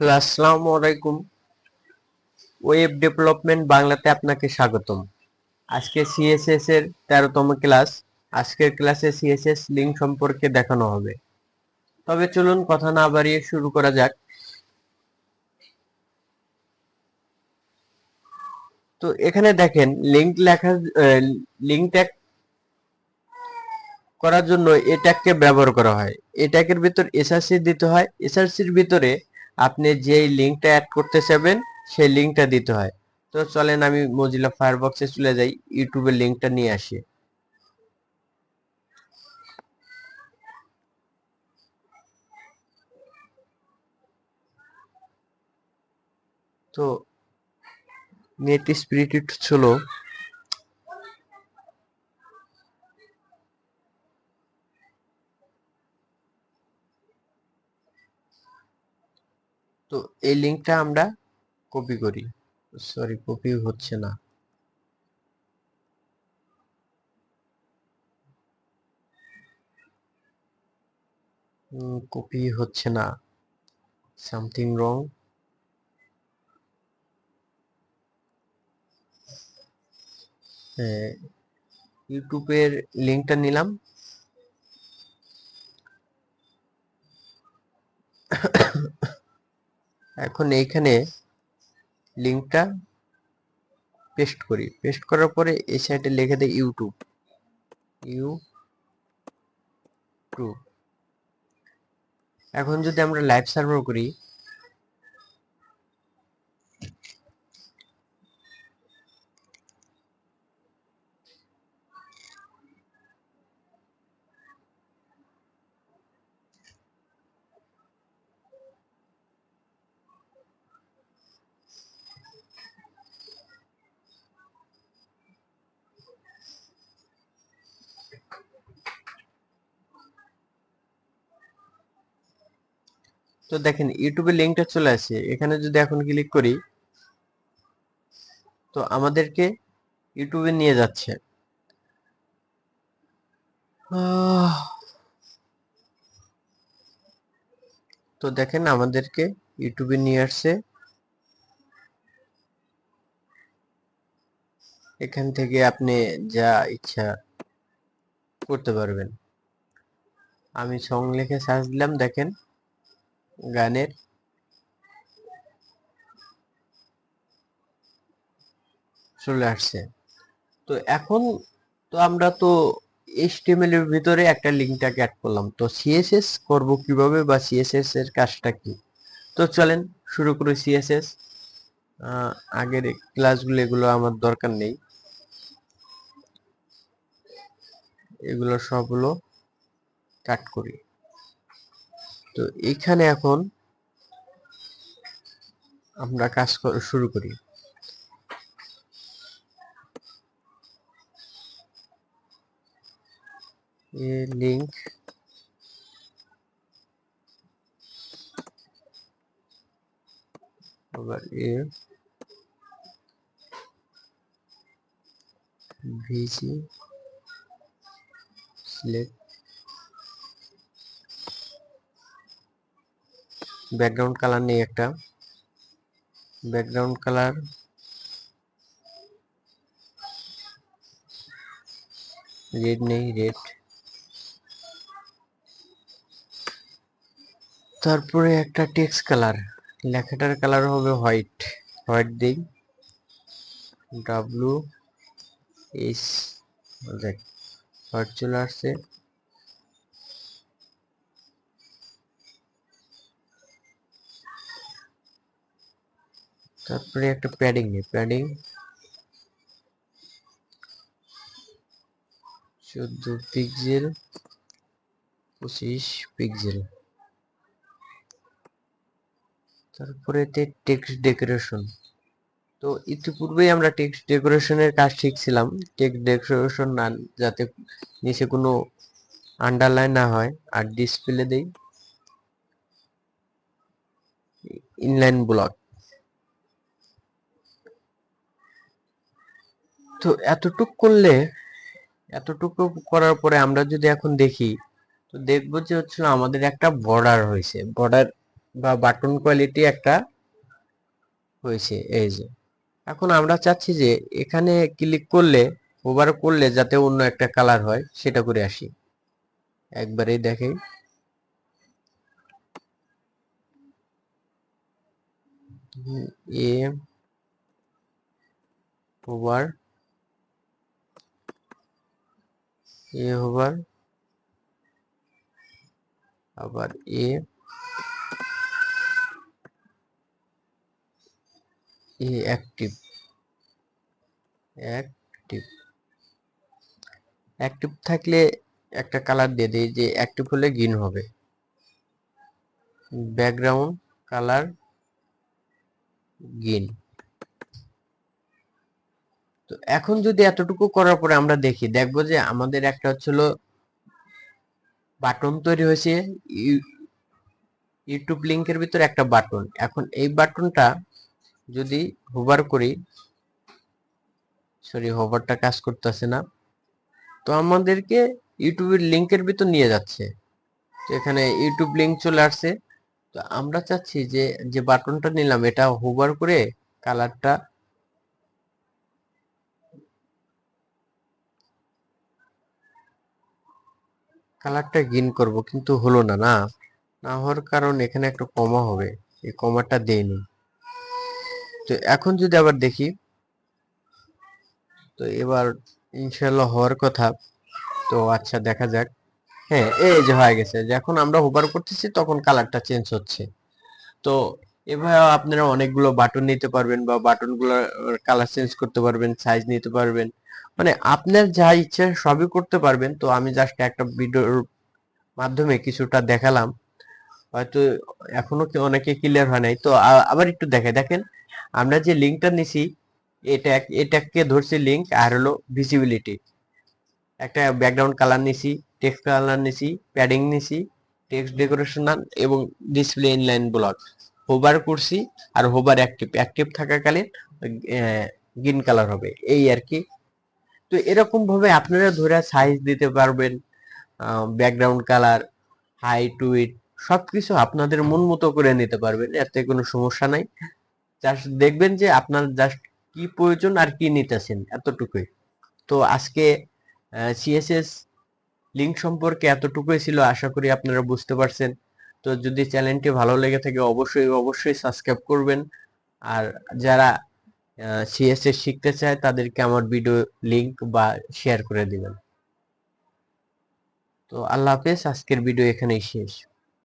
আসসালামু আলাইকুম web development বাংলাতে আপনাকে স্বাগতম। আজকে সিএসএস এর তেরোতম ক্লাস। আজকের ক্লাসে সিএসএস লিঙ্ক সম্পর্কে দেখানো হবে। তবে চলুন কথা না বাড়িয়ে শুরু করা যাক। তো এখানে দেখেন লিঙ্ক লেখা লিঙ্ক ট্যাগ করার জন্য এই ট্যাগকে ব্যবহার করা হয়। এই ট্যাগের ভিতর এসআরসি দিতে হয়। এসআরসির ভিতরে আপনি যেই লিঙ্কটা অ্যাড করতে চাইবেন সেই লিঙ্কটা দিতে হয়। তো চলেন আমি মজিলা ফায়ারবক্সে চলে যাই ইউটিউবের লিঙ্কটা নিয়ে আসি। তো নেট স্পিরিট ছিল। তো এই লিঙ্কটা আমরা কপি করি। সরি কপি হচ্ছে না। কপি হচ্ছে না। সামথিং রং ইউটিউবের লিঙ্কটা নিলাম। এখন এইখানে লিঙ্কটা পেস্ট করি। পেস্ট করার পরে এই সাইডে লিখে দেয় ইউটিউব ইউ টু এখন যদি আমরা লাইভ সার্ভার করি তো দেখেন ইউটিউবের লিঙ্কটা চলে আসে। এখানে যদি এখন ক্লিক করি, তো আমাদেরকে ইউটিউবে নিয়ে যাচ্ছে। তো দেখেন আমাদেরকে ইউটিউবে নিয়ে আসছে। এখান থেকে আপনি যা ইচ্ছা করতে পারবেন। আমি সং লিখে সার্চ দিলাম, দেখেন। গানের চলে আসছে। তো এখন তো আমরা তো এইচটিএমএল এর ভিতরে একটা লিঙ্কটাকে অ্যাড করলাম। তো সিএসএস করব কীভাবে বা সিএসএস এর কাজটা কি? তো চলেন শুরু করি সিএসএস আগের ক্লাসগুলো এগুলো আমার দরকার নেই। এগুলো সবগুলো কাট করি। তো এখানে এখন আমরা কাজ শুরু করি। লিঙ্ক আবার ভিজি সিলেক্ট ব্যাকগ্রাউন্ড কালার নেই একটা। ব্যাকগ্রাউন্ড কালার রেড নেই রেড তারপরে একটা টেক্সট কালার লেখাটার কালার হবে হোয়াইট হোয়াইট দিই। ডাব্লু এস দেখ হোয়াইট চলে আসছে। তারপরে একটা প্যাডিং নেই প্যাডিং চোদ্দ পিক্সেল পঁচিশ পিক্সেল তারপরে টেক্সট ডেকোরেশন তো ইতিপূর্বেই আমরা টেক্সট ডেকোরেশনের কাজ শিখছিলাম টেক্সট ডেকোরেশন না, যাতে নিচে কোনো আন্ডারলাইন না হয়, আর ডিসপ্লে দেই। ইনলাইন ব্লক তো এতটুক করলে, এতটুকু করার পরে আমরা যদি এখন দেখি, তো দেখব যে হচ্ছিল আমাদের একটা বর্ডার হয়েছে। বর্ডার বা বাটন কোয়ালিটি একটা হয়েছে, এই যে। এখন আমরা চাচ্ছি যে এখানে ক্লিক করলে ওভার করলে যাতে অন্য একটা কালার হয়, সেটা করে আসি। একবারেই দেখে এ ওভার এ ওভার আবার a a active active active থাকলে একটা কালার দিয়ে দিই যে অ্যাক্টিভ হলে গ্রিন হবে। ব্যাকগ্রাউন্ড কালার গ্রিন তো এখন যদি এতটুকু করার পরে আমরা দেখি, দেখব যে আমাদের একটা হচ্ছিল বাটন তৈরি হয়েছে ইউটিউব লিংকের ভিতরে একটা বাটন। এখন এই বাটনটা যদি হোভার করি সরি হোভারটা কাজ করতেছে না, তো আমাদেরকে ইউটিউবের লিংকের ভিতর নিয়ে যাচ্ছে। তো এখানে ইউটিউব লিংক চলে আসছে। তো আমরা চাচ্ছি যে যে বাটনটা নিলাম, এটা হোভার করে কালারটা কালারটা গ্রিন করব, কিন্তু হলো না না। না হওয়ার কারণ এখানে একটা কমা হবে, এই কমাটা দেয়নি তো এখন যদি আবার দেখি, তো এবার ইনশাল্লাহ হওয়ার কথা। তো আচ্ছা দেখা যাক। হ্যাঁ এই যে হয়ে গেছে যখন আমরা হোভার করতেছি, তখন কালারটা চেঞ্জ হচ্ছে। তো এভাবে আপনারা অনেকগুলো বাটন নিতে পারবেন বা বাটনগুলো কালার চেঞ্জ করতে পারবেন সাইজ নিতে পারবেন। মানে আপনার যা ইচ্ছা সবই করতে পারবেন। তো আমি জাস্ট একটা ভিডিওর মাধ্যমে কিছুটা দেখালাম। হয়তো এখনও কি অনেকে ক্লিয়ার হয় নাই। তো আবার একটু দেখে দেখেন, আমরা যে লিঙ্কটা নিছি, এটা এটাকে ধরছি লিঙ্ক আর হলো ভিজিবিলিটি একটা ব্যাকগ্রাউন্ড কালার নিছি টেক্সট কালার নিছি প্যাডিং নিছি টেক্সট ডেকোরেশন এবং ডিসপ্লে ইনলাইন ব্লক হোবার করছি, আর হোবার অ্যাক্টিভ অ্যাক্টিভ থাকাকালীন গ্রিন কালার হবে। এই আর কি। তো এরকম ভাবে আপনারা ধরে সাইজ দিতে পারবেন background colour high height width সবকিছু আপনাদের মন মতো করে নিতে পারবেন, এতে কোনো সমস্যা নাই। জাস্ট দেখবেন যে আপনার জাস্ট কি প্রয়োজন আর কি নিতেছেন এতটুকুই। তো আজকে সিএসএস লিঙ্ক সম্পর্কে এতটুকুই ছিল, আশা করি আপনারা বুঝতে পারছেন। তো যদি চ্যানেলটি ভালো লেগে থাকে, অবশ্যই অবশ্যই সাবস্ক্রাইব করবেন। আর যারা সিএসএস শিখতে চায়, তাদেরকে আমার ভিডিও লিংক বা শেয়ার করে দিবেন। তো আল্লাহ হাফেজ, আজকের ভিডিও এখানেই শেষ।